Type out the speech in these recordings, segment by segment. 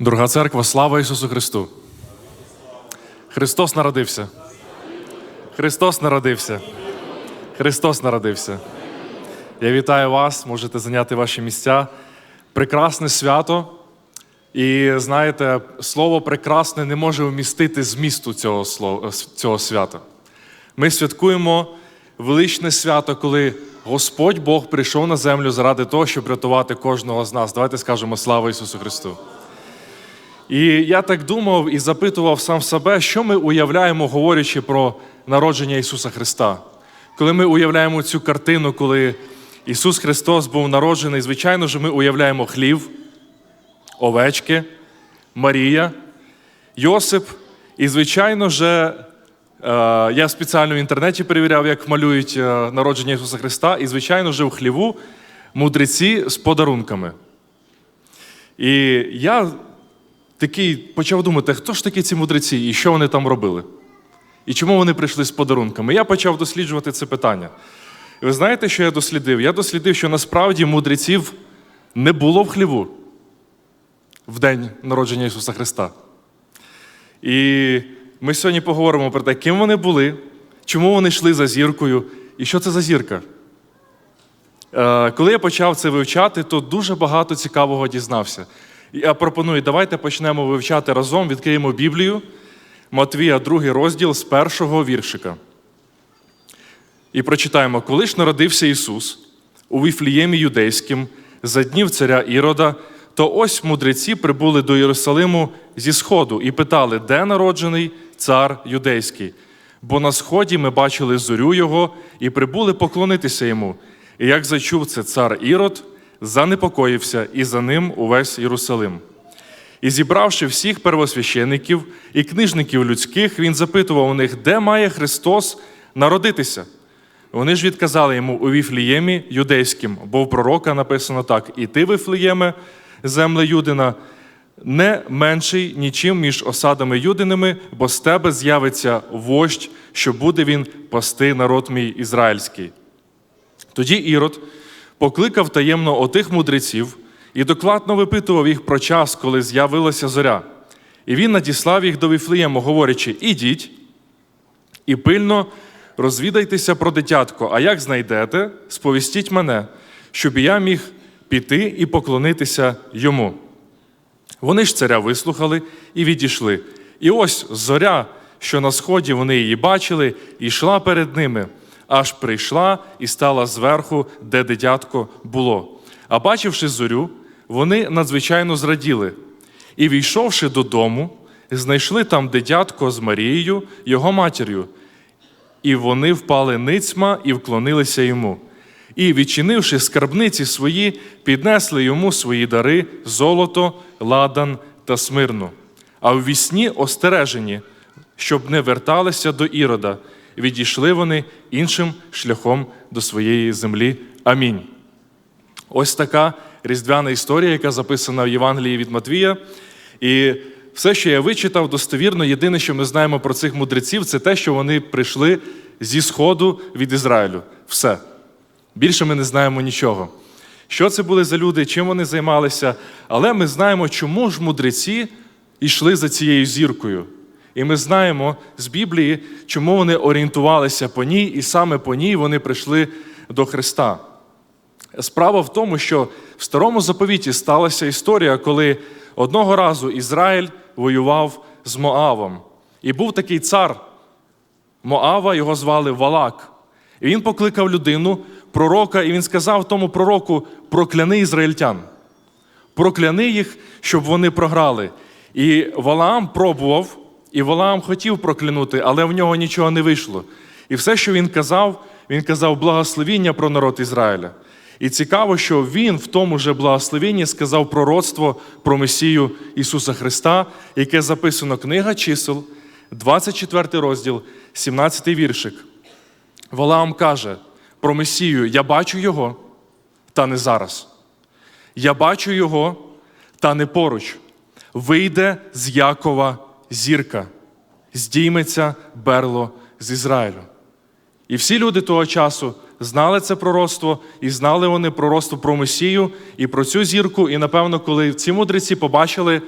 Дорога церква, слава Ісусу Христу! Христос народився. Христос народився. Христос народився. Я вітаю вас, можете зайняти ваші місця. Прекрасне свято. І знаєте, слово прекрасне не може вмістити змісту цього, слова, цього свята. Ми святкуємо величне свято, коли Господь Бог прийшов на землю заради того, щоб рятувати кожного з нас. Давайте скажемо слава Ісусу Христу! І я так думав і запитував сам себе, що ми уявляємо, говорячи про народження Ісуса Христа. Коли ми уявляємо цю картину, коли Ісус Христос був народжений, звичайно ж, ми уявляємо хлів, овечки, Марія, Йосип. І, звичайно ж, е, я спеціально в інтернеті перевіряв, як малюють е, народження Ісуса Христа, і, звичайно ж, в хліву мудреці з подарунками. І я такий почав думати, хто ж такі ці мудреці і що вони там робили? І чому вони прийшли з подарунками? Я почав досліджувати це питання. І ви знаєте, що я дослідив? Я дослідив, що насправді мудреців не було в хліву в день народження Ісуса Христа. І ми сьогодні поговоримо про те, ким вони були, чому вони йшли за зіркою, і що це за зірка. Е, Коли я почав це вивчати, то дуже багато цікавого дізнався. Я пропоную, давайте почнемо вивчати разом, відкриємо Біблію, Матвія, другий розділ з першого віршика. І прочитаємо, коли ж народився Ісус у Віфліємі юдейським за днів царя Ірода, то ось мудреці прибули до Єрусалиму зі сходу і питали, де народжений цар юдейський. Бо на сході ми бачили зорю його і прибули поклонитися йому. І як зачув це цар Ірод, занепокоївся, і за ним увесь Єрусалим. І зібравши всіх первосвящеників і книжників людських, він запитував у них, де має Христос народитися. Вони ж відказали йому у Віфліємі юдейським, бо в пророка написано так: І ти, Віфлієме, земле Юдина, не менший нічим між осадами юдинами, бо з тебе з'явиться вождь, що буде він пасти народ мій ізраїльський. Тоді Ірод покликав таємно отих мудреців і докладно випитував їх про час, коли з'явилася зоря. І він надіслав їх до Віфлеєму, говорячи: Ідіть і пильно розвідайтеся про дитятко, а як знайдете, сповістіть мене, щоб я міг піти і поклонитися йому. Вони ж царя вислухали і відійшли. І ось зоря, що на сході вони її бачили, йшла перед ними, аж прийшла і стала зверху, де дитятко було. А бачивши зорю, вони надзвичайно зраділи. І, війшовши додому, знайшли там дитятко з Марією, його матір'ю. І вони впали ницьма і вклонилися йому. І, відчинивши скарбниці свої, піднесли йому свої дари золото, ладан та смирну. А в вісні остережені, щоб не верталися до Ірода, відійшли вони іншим шляхом до своєї землі. Амінь. Ось така різдвяна історія, яка записана в Євангелії від Матвія. І все, що я вичитав, достовірно, єдине, що ми знаємо про цих мудреців, це те, що вони прийшли зі Сходу від Ізраїлю. Все. Більше ми не знаємо нічого. Що це були за люди, чим вони займалися, але ми знаємо, чому ж мудреці йшли за цією зіркою. І ми знаємо з Біблії, чому вони орієнтувалися по ній, і саме по ній вони прийшли до Христа. Справа в тому, що в старому заповіті сталася історія, коли одного разу Ізраїль воював з Моавом. І був такий цар Моава, його звали Валак. І він покликав людину, пророка, і він сказав тому пророку: прокляни ізраїльтян, прокляни їх, щоб вони програли. І Валаам пробував, і Валаам хотів проклянути, але в нього нічого не вийшло. І все, що він казав, він казав благословіння про народ Ізраїля. І цікаво, що він в тому же благословенні сказав пророцтво про Месію Ісуса Христа, яке записано книга чисел, 24 розділ, 17 віршик. Валаам каже про Месію: Я бачу його, та не зараз. Я бачу його, та не поруч. Вийде з Якова зірка, здійметься берло з Ізраїлю. І всі люди того часу знали це пророцтво, і знали вони пророцтво про Месію і про цю зірку. І напевно, коли ці мудреці побачили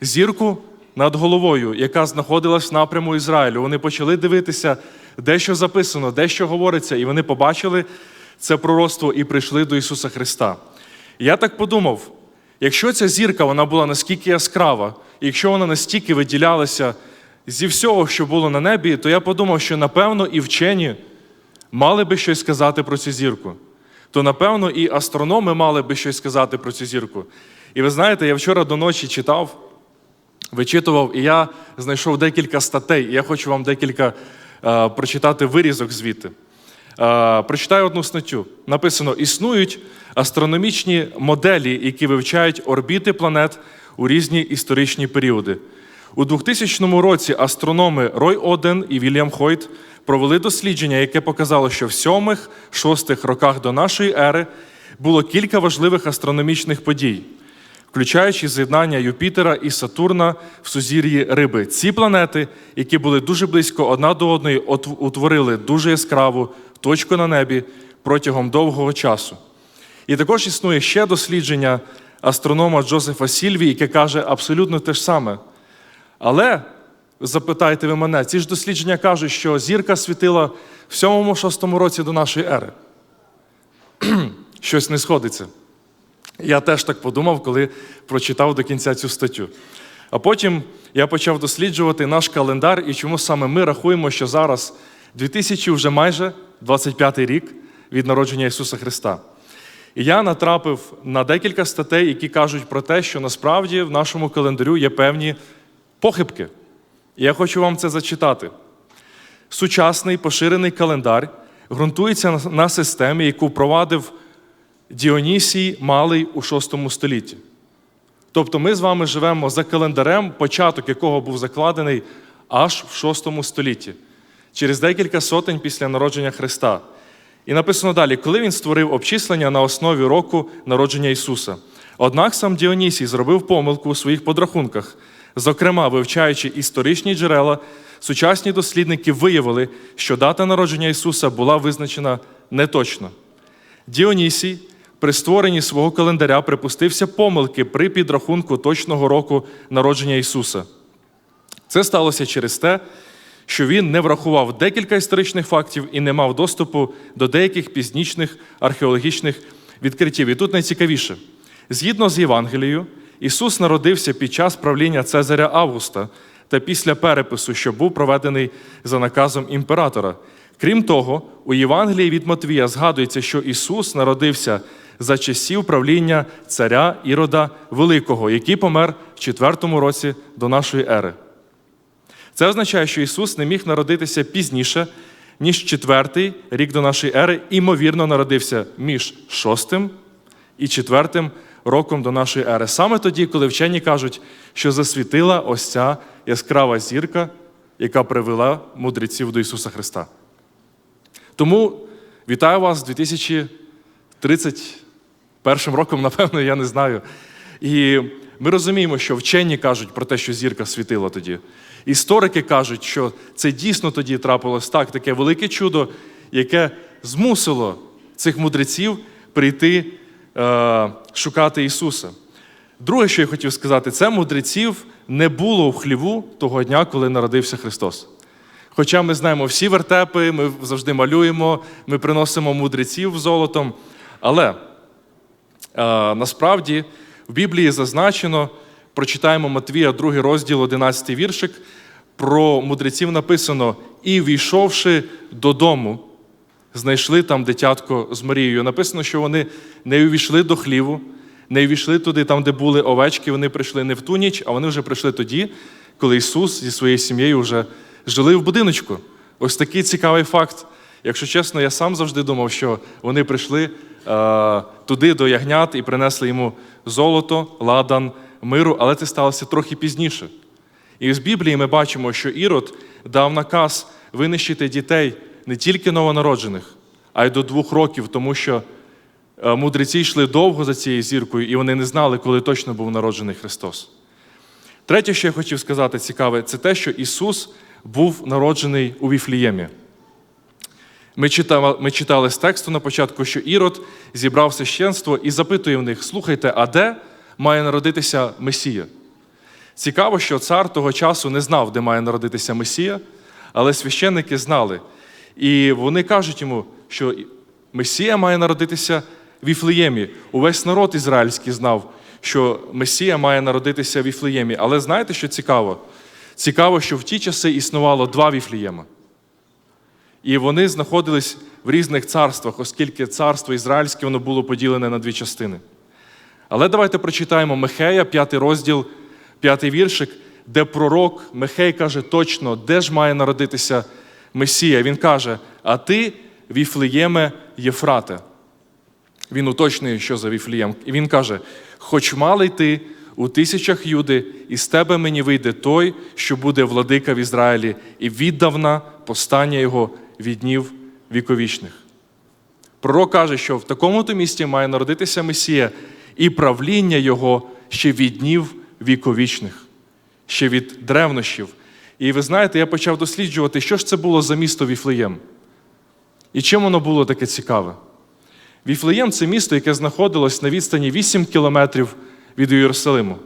зірку над головою, яка знаходилась в напряму Ізраїлю. Вони почали дивитися, де що записано, де що говориться, і вони побачили це пророцтво і прийшли до Ісуса Христа. Я так подумав: якщо ця зірка вона була наскільки яскрава, і якщо вона настільки виділялася зі всього, що було на небі, то я подумав, що напевно і вчені мали би щось сказати про цю зірку. То напевно і астрономи мали би щось сказати про цю зірку. І ви знаєте, я вчора до ночі читав, вичитував, і я знайшов декілька статей, і я хочу вам декілька е, прочитати вирізок звідти. Е, прочитаю одну статтю. Написано: існують астрономічні моделі, які вивчають орбіти планет у різні історичні періоди. У 2000 році астрономи Рой Оден і Вільям Хойт провели дослідження, яке показало, що в 7-6 роках до нашої ери було кілька важливих астрономічних подій, включаючи з'єднання Юпітера і Сатурна в сузір'ї Риби. Ці планети, які були дуже близько одна до одної, утворили дуже яскраву точку на небі протягом довгого часу. І також існує ще дослідження астронома Джозефа Сільві, яке каже абсолютно те ж саме. Але запитайте ви мене, ці ж дослідження кажуть, що зірка світила в 7-6 році до нашої ери. Щось не сходиться. Я теж так подумав, коли прочитав до кінця цю статтю. А потім я почав досліджувати наш календар і чому саме ми рахуємо, що зараз 2000 вже майже 25 рік від народження Ісуса Христа. І я натрапив на декілька статей, які кажуть про те, що насправді в нашому календарю є певні похибки. І я хочу вам це зачитати. Сучасний поширений календар ґрунтується на- системі, яку впровадив Діонісій Малий у VI столітті. Тобто ми з вами живемо за календарем, початок якого був закладений аж в VI столітті, через декілька сотень після народження Христа. І написано далі, коли він створив обчислення на основі року народження Ісуса. Однак сам Діонісій зробив помилку у своїх подрахунках. Зокрема, вивчаючи історичні джерела, сучасні дослідники виявили, що дата народження Ісуса була визначена неточно. Діонісій при створенні свого календаря припустився помилки при підрахунку точного року народження Ісуса. Це сталося через те, що він не врахував декілька історичних фактів і не мав доступу до деяких пізнічних археологічних відкриттів. І тут найцікавіше. Згідно з Євангелією, Ісус народився під час правління Цезаря Августа та після перепису, що був проведений за наказом імператора. Крім того, у Євангелії від Матвія згадується, що Ісус народився за часів правління царя Ірода Великого, який помер в четвертому році до нашої ери. Це означає, що Ісус не міг народитися пізніше, ніж 4 рік до нашої ери, імовірно, народився між 6 і 4 роком до нашої ери. Саме тоді, коли вчені кажуть, що засвітила ось ця яскрава зірка, яка привела мудреців до Ісуса Христа. Тому вітаю вас у 2030 першим роком, напевно, я не знаю. І ми розуміємо, що вчені кажуть про те, що зірка світила тоді. Історики кажуть, що це дійсно тоді трапилось так, таке велике чудо, яке змусило цих мудреців прийти е, шукати Ісуса. Друге, що я хотів сказати, це мудреців не було в хліву того дня, коли народився Христос. Хоча ми знаємо всі вертепи, ми завжди малюємо, ми приносимо мудреців золотом. Але насправді в Біблії зазначено, прочитаємо Матвія, 2 розділ, 11 віршик, про мудреців написано: і війшовши додому, знайшли там дитятко з Марією. Написано, що вони не увійшли до хліву, не увійшли туди, там, де були овечки, вони прийшли не в ту ніч, а вони вже прийшли тоді, коли Ісус зі своєю сім'єю вже жили в будиночку. Ось такий цікавий факт. Якщо чесно, я сам завжди думав, що вони прийшли е, туди до ягнят і принесли йому золото, ладан, миру, але це сталося трохи пізніше. І з Біблії ми бачимо, що Ірод дав наказ винищити дітей не тільки новонароджених, а й до двох років, тому що е, мудреці йшли довго за цією зіркою, і вони не знали, коли точно був народжений Христос. Третє, що я хотів сказати цікаве, це те, що Ісус був народжений у Віфліємі. Ми читали, ми читали з тексту на початку, що Ірод зібрав священство і запитує в них: слухайте, а де має народитися Месія? Цікаво, що цар того часу не знав, де має народитися Месія, але священники знали. І вони кажуть йому, що Месія має народитися в Віфлеємі. Увесь народ ізраїльський знав, що Месія має народитися в Віфлеємі. Але знаєте, що цікаво? Цікаво, що в ті часи існувало два Віфлеєма. І вони знаходились в різних царствах, оскільки царство ізраїльське воно було поділене на дві частини. Але давайте прочитаємо Михея, п'ятий розділ, п'ятий віршик, де пророк Михей каже точно, де ж має народитися Месія. Він каже: А ти, Віфлеєме Єфрате. Він уточнює, що за Віфлеєм. І він каже: Хоч малий ти у тисячах юди, і з тебе мені вийде той, що буде владика в Ізраїлі, і віддавна постання його від днів віковічних. Пророк каже, що в такому то місті має народитися Месія, і правління його ще від днів віковічних, ще від древнощів. І ви знаєте, я почав досліджувати, що ж це було за місто Віфлеєм. І чим воно було таке цікаве. Віфлеєм це місто, яке знаходилось на відстані 8 кілометрів від Єрусалиму.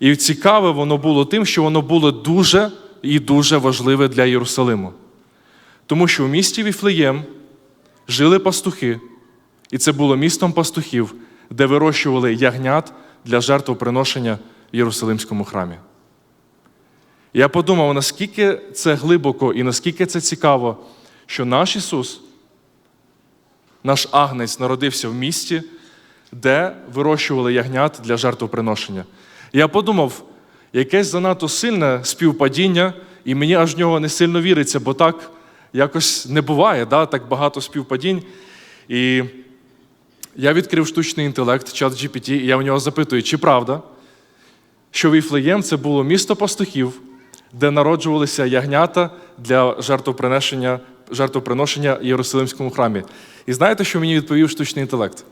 І цікаве воно було тим, що воно було дуже і дуже важливе для Єрусалиму. Тому що в місті Віфлеєм жили пастухи, і це було містом пастухів, де вирощували ягнят для жертвоприношення в Єрусалимському храмі. Я подумав, наскільки це глибоко і наскільки це цікаво, що наш Ісус, наш агнець, народився в місті, де вирощували ягнят для жертвоприношення. Я подумав, якесь занадто сильне співпадіння, і мені аж в нього не сильно віриться, бо так якось не буває, да? так багато співпадінь. І я відкрив штучний інтелект, чат GPT, і я в нього запитую, чи правда, що Віфлеєм це було місто пастухів, де народжувалися ягнята для жертвоприношення, жертвоприношення Єрусалимському храмі. І знаєте, що мені відповів штучний інтелект?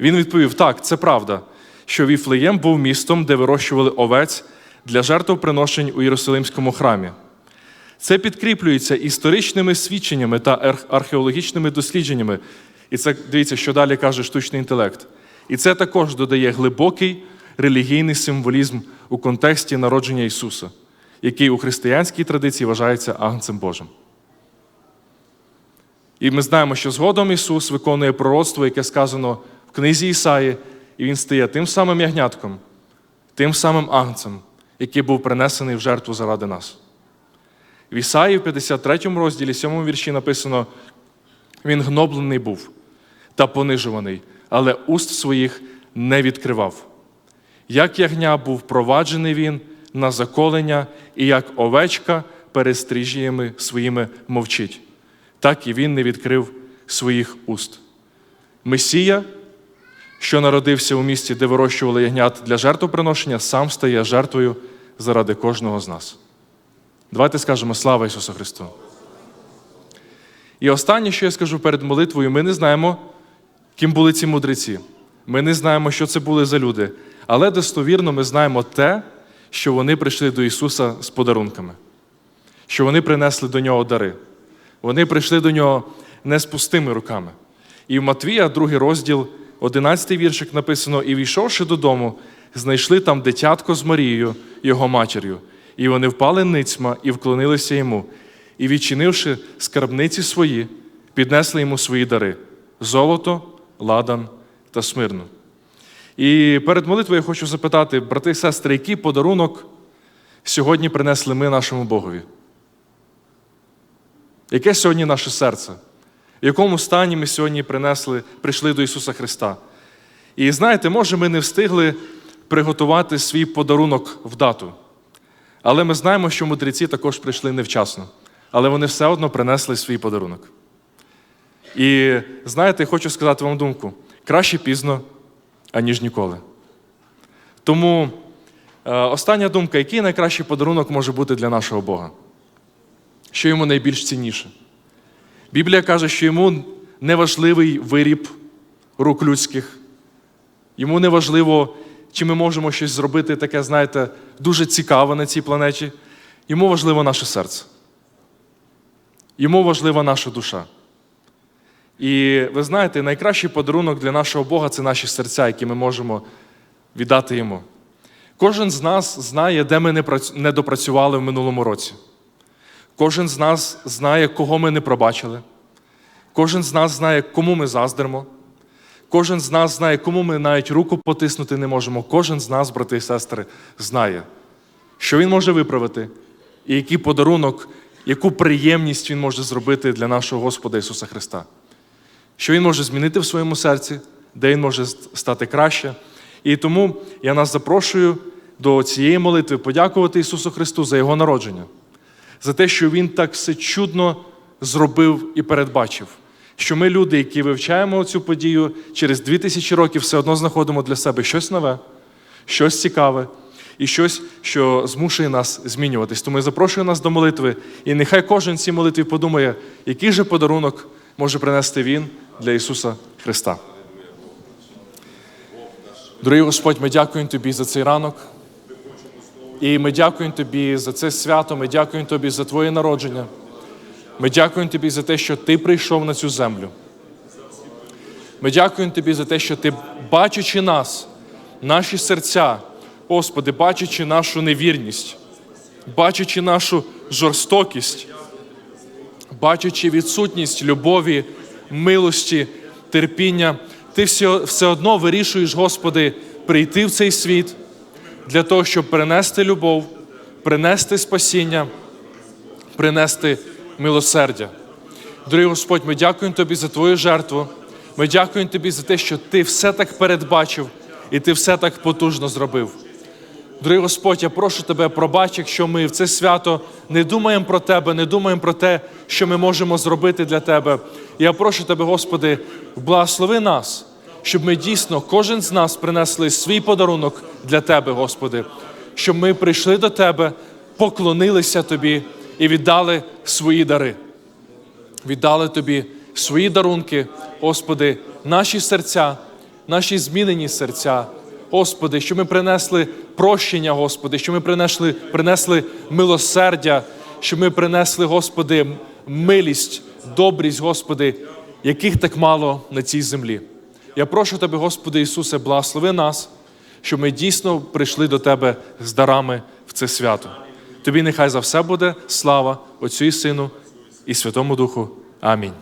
Він відповів: так, це правда, що Віфлеєм був містом, де вирощували овець для жертвоприношень у Єрусалимському храмі. Це підкріплюється історичними свідченнями та археологічними дослідженнями. І це дивіться, що далі каже штучний інтелект. І це також додає глибокий релігійний символізм у контексті народження Ісуса, який у християнській традиції вважається агнцем Божим. І ми знаємо, що згодом Ісус виконує пророцтво, яке сказано в книзі Ісаї, і Він стає тим самим ягнятком, тим самим агнцем, який був принесений в жертву заради нас. В Ісаї в 53 розділі, 7 вірші написано: Він гноблений був та понижуваний, але уст своїх не відкривав. Як ягня був проваджений він на заколення, і як овечка перестрижіями своїми мовчить, так і він не відкрив своїх уст. Месія, що народився у місті, де вирощували ягнят для жертвоприношення, сам стає жертвою заради кожного з нас. Давайте скажемо слава Ісусу Христу. І останнє, що я скажу перед молитвою, ми не знаємо, ким були ці мудреці. Ми не знаємо, що це були за люди. Але достовірно ми знаємо те, що вони прийшли до Ісуса з подарунками, що вони принесли до Нього дари. Вони прийшли до Нього не з пустими руками. І в Матвія, другий розділ, 11 віршик написано: І війшовши додому, знайшли там дитятко з Марією, його матір'ю. І вони впали ницьма і вклонилися йому, і, відчинивши скарбниці свої, піднесли йому свої дари золото, ладан та смирну. І перед молитвою я хочу запитати, брати і сестри, який подарунок сьогодні принесли ми нашому Богові? Яке сьогодні наше серце? В якому стані ми сьогодні принесли, прийшли до Ісуса Христа? І знаєте, може, ми не встигли приготувати свій подарунок в дату. Але ми знаємо, що мудреці також прийшли невчасно. Але вони все одно принесли свій подарунок. І знаєте, хочу сказати вам думку: краще пізно, аніж ніколи. Тому е, остання думка, який найкращий подарунок може бути для нашого Бога? Що йому найбільш цінніше? Біблія каже, що йому неважливий виріб рук людських, йому неважливо, чи ми можемо щось зробити таке, знаєте, дуже цікаве на цій планеті. Йому важливо наше серце. Йому важлива наша душа. І ви знаєте, найкращий подарунок для нашого Бога це наші серця, які ми можемо віддати йому. Кожен з нас знає, де ми не допрацювали в минулому році. Кожен з нас знає, кого ми не пробачили. Кожен з нас знає, кому ми заздримо. Кожен з нас знає, кому ми навіть руку потиснути не можемо. Кожен з нас, брати і сестри, знає, що він може виправити, і який подарунок, яку приємність він може зробити для нашого Господа Ісуса Христа. Що Він може змінити в своєму серці, де Він може стати краще. І тому я нас запрошую до цієї молитви подякувати Ісусу Христу за Його народження, за те, що Він так все чудно зробив і передбачив. Що ми, люди, які вивчаємо цю подію, через дві тисячі років все одно знаходимо для себе щось нове, щось цікаве і щось, що змушує нас змінюватись. Тому я запрошую нас до молитви, і нехай кожен цій молитві подумає, який же подарунок може принести Він для Ісуса Христа. Дорогий Господь, ми дякуємо Тобі за цей ранок. І ми дякуємо Тобі за це свято, ми дякуємо Тобі за Твоє народження. Ми дякуємо Тобі за те, що Ти прийшов на цю землю. Ми дякуємо Тобі за те, що Ти, бачачи нас, наші серця, Господи, бачачи нашу невірність, бачачи нашу жорстокість, бачачи відсутність любові, милості, терпіння, Ти все, все одно вирішуєш, Господи, прийти в цей світ для того, щоб принести любов, принести спасіння, принести милосердя. Дорогий Господь, ми дякуємо Тобі за Твою жертву. Ми дякуємо Тобі за те, що Ти все так передбачив і Ти все так потужно зробив. Дорогий Господь, я прошу Тебе, пробач, якщо ми в це свято не думаємо про Тебе, не думаємо про те, що ми можемо зробити для Тебе. Я прошу Тебе, Господи, благослови нас, щоб ми дійсно, кожен з нас принесли свій подарунок для Тебе, Господи, щоб ми прийшли до Тебе, поклонилися Тобі і віддали свої дари віддали тобі свої дарунки, Господи, наші серця, наші змінені серця, Господи, що ми принесли прощення, Господи, що ми принесли, принесли милосердя, що ми принесли, Господи, милість, добрість, Господи, яких так мало на цій землі. Я прошу Тебе, Господи Ісусе, благослови нас, щоб ми дійсно прийшли до Тебе з дарами в це свято. Тобі нехай за все буде слава Отцю і Сину і Святому Духу. Амінь.